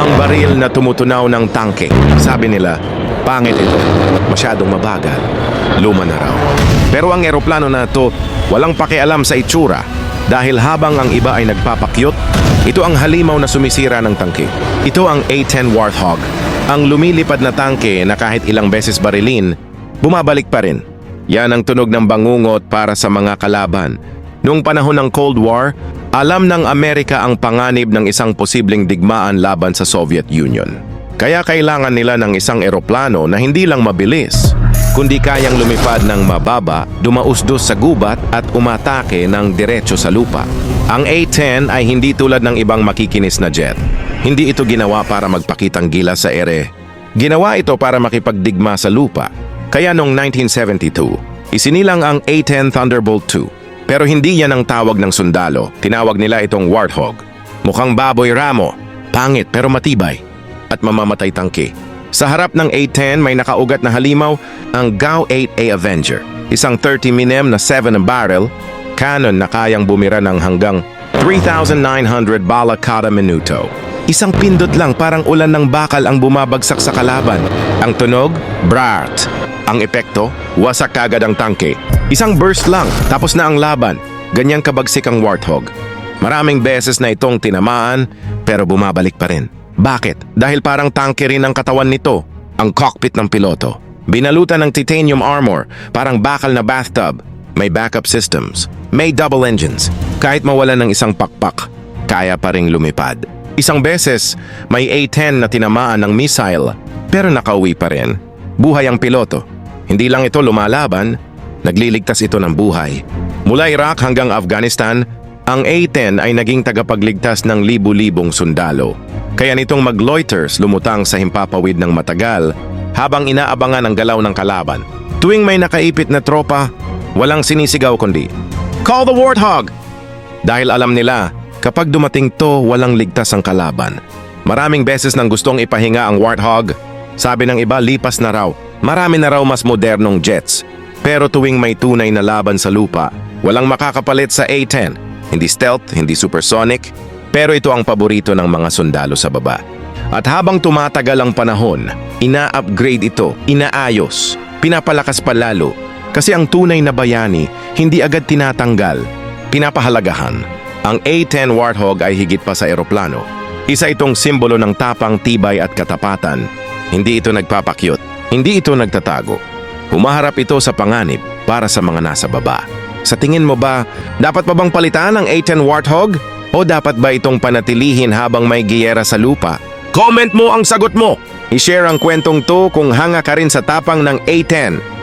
Ang baril na tumutunaw ng tangke. Sabi nila, pangit ito. Masyadong mabagal. Luma na raw. Pero ang eroplano na ito, walang pakialam sa itsura. Dahil habang ang iba ay nagpapakyot, ito ang halimaw na sumisira ng tangke. Ito ang A-10 Warthog. Ang lumilipad na tangke na kahit ilang beses barilin, bumabalik pa rin. Yan ang tunog ng bangungot para sa mga kalaban. Noong panahon ng Cold War, alam ng Amerika ang panganib ng isang posibleng digmaan laban sa Soviet Union. Kaya kailangan nila ng isang eroplano na hindi lang mabilis, kundi kayang lumipad ng mababa, dumausdos sa gubat at umatake ng diretso sa lupa. Ang A-10 ay hindi tulad ng ibang makikinis na jet. Hindi ito ginawa para magpakitang gila sa ere. Ginawa ito para makipagdigma sa lupa. Kaya noong 1972, isinilang ang A-10 Thunderbolt II. Pero hindi yan ang tawag ng sundalo. Tinawag nila itong Warthog. Mukhang baboy ramo. Pangit pero matibay. At mamamatay tangke. Sa harap ng A-10 may nakaugat na halimaw ang GAU-8A Avenger. Isang 30mm na 7 barrel, cannon na kayang bumira ng hanggang 3,900 bala kada minuto. Isang pindot lang parang ulan ng bakal ang bumabagsak sa kalaban. Ang tunog, brat. Ang epekto, wasak kagad ang tangke. Isang burst lang, tapos na ang laban. Ganyang kabagsik ang Warthog. Maraming beses na itong tinamaan, pero bumabalik pa rin. Bakit? Dahil parang tangke rin ang katawan nito, ang cockpit ng piloto. Binalutan ng titanium armor, parang bakal na bathtub. May backup systems, may double engines. Kahit mawala ng isang pakpak, kaya pa ring lumipad. Isang beses, may A-10 na tinamaan ng missile, pero nakauwi pa rin. Buhay ang piloto. Hindi lang ito lumalaban, nagliligtas ito ng buhay. Mula Iraq hanggang Afghanistan, ang A-10 ay naging tagapagligtas ng libu-libong sundalo. Kaya nitong magloiters lumutang sa himpapawid ng matagal habang inaabangan ang galaw ng kalaban. Tuwing may nakaipit na tropa, walang sinisigaw kundi, Call the Warthog! Dahil alam nila, kapag dumating to, walang ligtas ang kalaban. Maraming beses nang gustong ipahinga ang Warthog. Sabi ng iba, lipas na raw. Marami na raw mas modernong jets. Pero tuwing may tunay na laban sa lupa, walang makakapalit sa A-10. Hindi stealth, hindi supersonic, pero ito ang paborito ng mga sundalo sa baba. At habang tumatagal ang panahon, ina-upgrade ito, inaayos, pinapalakas pa lalo. Kasi ang tunay na bayani, hindi agad tinatanggal, pinapahalagahan. Ang A-10 Warthog ay higit pa sa eroplano. Isa itong simbolo ng tapang, tibay at katapatan. Hindi ito nagpapakyot, hindi ito nagtatago. Humaharap ito sa panganib para sa mga nasa baba. Sa tingin mo ba, dapat pa bang palitan ang A-10 Warthog? O dapat ba itong panatilihin habang may giyera sa lupa? Comment mo ang sagot mo! I-share ang kwentong to kung hanga ka rin sa tapang ng A-10